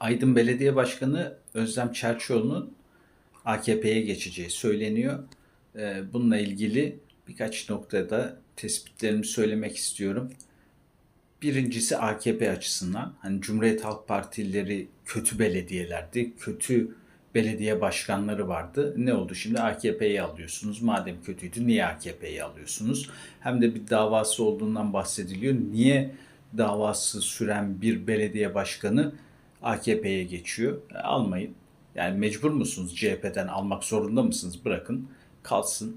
Aydın Belediye Başkanı Özlem Çerçioğlu'nun AKP'ye geçeceği söyleniyor. Ee, Bununla ilgili birkaç noktada tespitlerimi söylemek istiyorum. Birincisi AKP açısından hani Cumhuriyet Halk Partileri kötü belediyelerdi, kötü belediye başkanları vardı. Ne oldu şimdi AKP'yi alıyorsunuz. Madem kötüydü niye AKP'yi alıyorsunuz? Hem de bir davası olduğundan bahsediliyor. Niye davası süren bir belediye başkanı AKP'ye geçiyor? E, almayın. Yani mecbur musunuz CHP'den almak zorunda mısınız? Bırakın kalsın.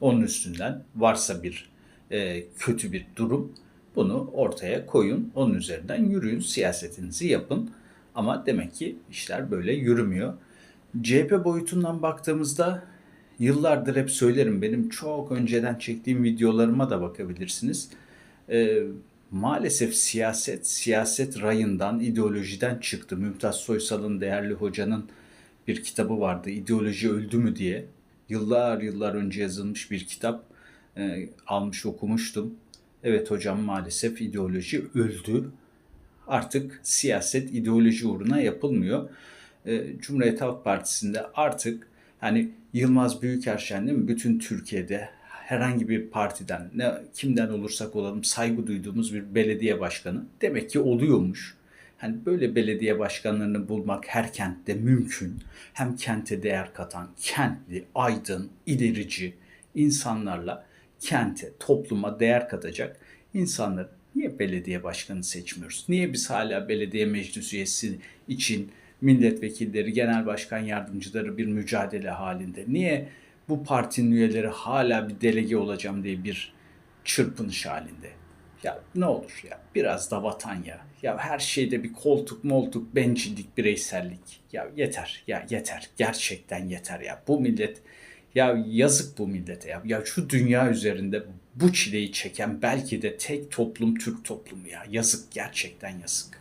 Onun üstünden varsa bir e, kötü bir durum bunu ortaya koyun. Onun üzerinden yürüyün, siyasetinizi yapın. Ama demek ki işler böyle yürümüyor. CHP boyutundan baktığımızda yıllardır hep söylerim benim çok önceden çektiğim videolarıma da bakabilirsiniz. Ee, maalesef siyaset, siyaset rayından, ideolojiden çıktı. Mümtaz Soysal'ın değerli hocanın bir kitabı vardı. İdeoloji öldü mü diye. Yıllar yıllar önce yazılmış bir kitap. Ee, almış okumuştum. Evet hocam maalesef ideoloji öldü. Artık siyaset ideoloji uğruna yapılmıyor. Ee, Cumhuriyet Halk Partisi'nde artık hani Yılmaz Büyükerşen değil mi? Bütün Türkiye'de herhangi bir partiden ne kimden olursak olalım saygı duyduğumuz bir belediye başkanı demek ki oluyormuş. Hani böyle belediye başkanlarını bulmak her kentte mümkün. Hem kente değer katan, kentli, aydın, ilerici insanlarla kente, topluma değer katacak insanları niye belediye başkanı seçmiyoruz? Niye biz hala belediye meclis üyesi için milletvekilleri, genel başkan yardımcıları bir mücadele halinde? Niye bu partinin üyeleri hala bir delege olacağım diye bir çırpınış halinde? Ya ne olur ya biraz da vatan ya. Ya her şeyde bir koltuk moltuk bencillik bireysellik. Ya yeter ya yeter gerçekten yeter ya. Bu millet ya yazık bu millete ya. Ya şu dünya üzerinde bu çileyi çeken belki de tek toplum Türk toplumu ya. Yazık gerçekten yazık.